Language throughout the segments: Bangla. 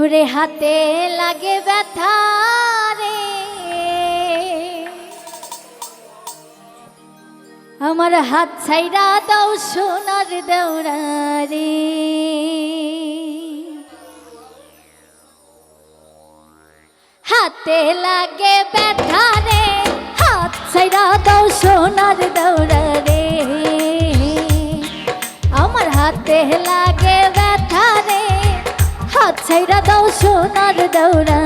ওরে হাতে লাগে ব্যথা রে। আমার হাত ছাইরা দাও সোনার দৌড়া রে হাতে লাগে ব্যথা রে, হাত ছাইরা দাও সোনার দৌড়া সোনার দৌড়া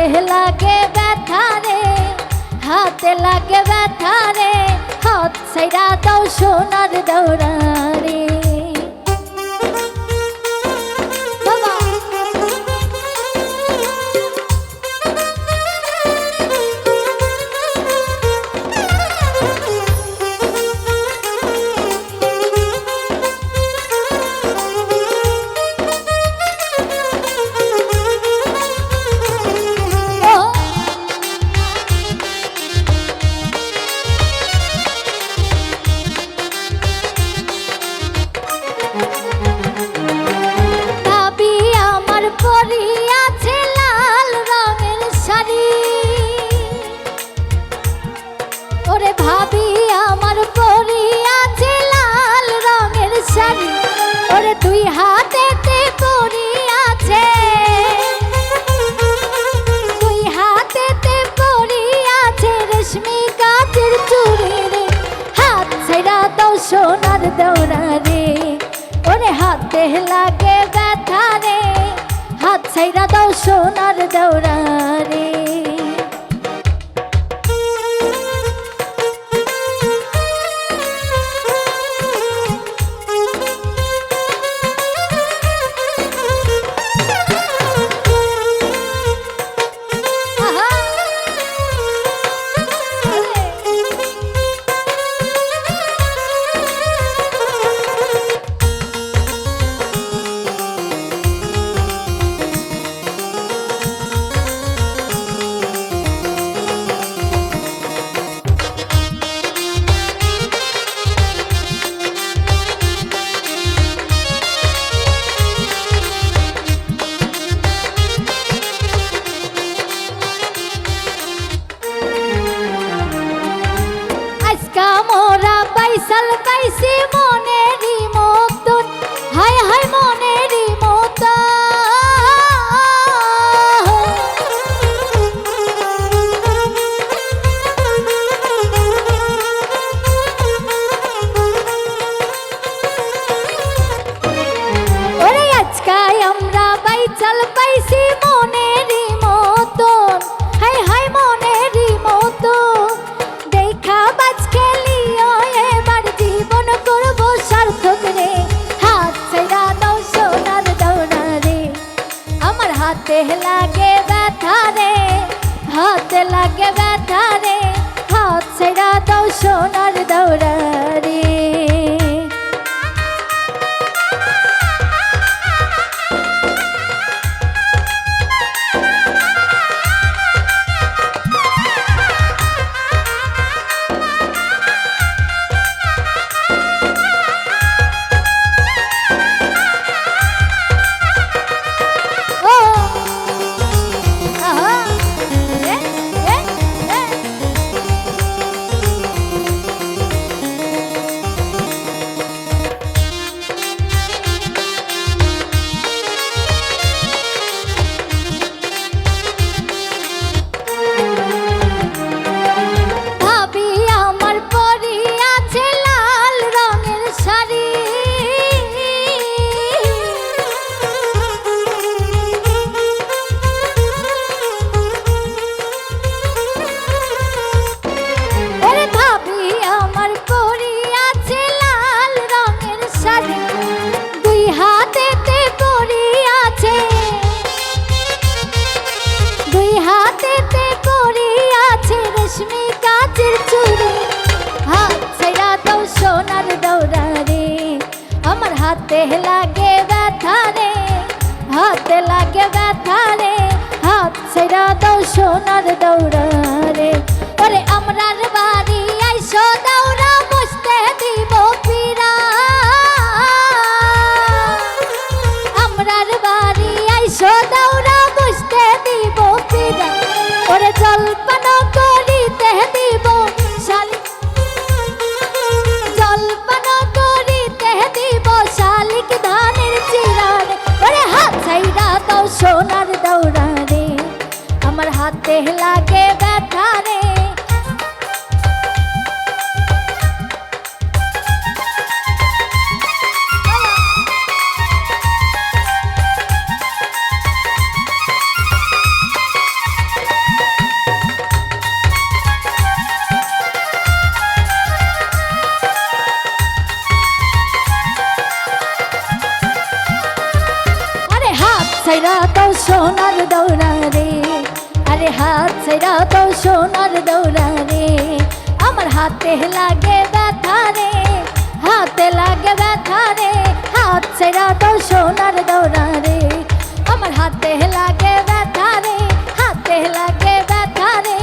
আমার হাতে লাগে ব্যথা রে হাতে লাগে ব্যথা রে হাত সাইরা দাও সোনার দৌড়া রে সোনার দৌড়া রে ওরে হাতে লাগে ব্যথা রে। হাত ছাইরা দাও সোনার দৌড়া রে মোরা পাইসাল দৌড়ারে হাত ছেড়া দাও সোনার দৌড়ারে রেশমি কাচের চুড়ি। হাত ছাইড়া দাও সোনার দৌড়া রে আমার হাতে লাগে ব্যথা রে হাতে লাগে ব্যথা রে হাত ছাইড়া দাও সোনার দৌড়া রে ওরে আমরার বাড়ি আইসো দৌড়া বসতে দিব পিরা আমরার বাড়ি আইসো দৌড়া বসতে দিব সোনার দৌড়া রে আমার হাতে লাগে ব্যথা রে। ছাইরা দাও সোনার দৌড়া রে। আরে হাত ছাইরা দাও সোনার দৌড়া রে। আমার হাতে লাগে ব্যথা রে। হাতে লাগে ব্যথা রে। হাত ছাইরা দাও সোনার দৌড়া রে। আমার হাতে লাগে ব্যথা রে। হাতে লাগে ব্যথা রে।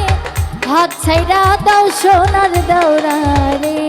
হাত ছাইরা দাও সোনার দৌড়া রে।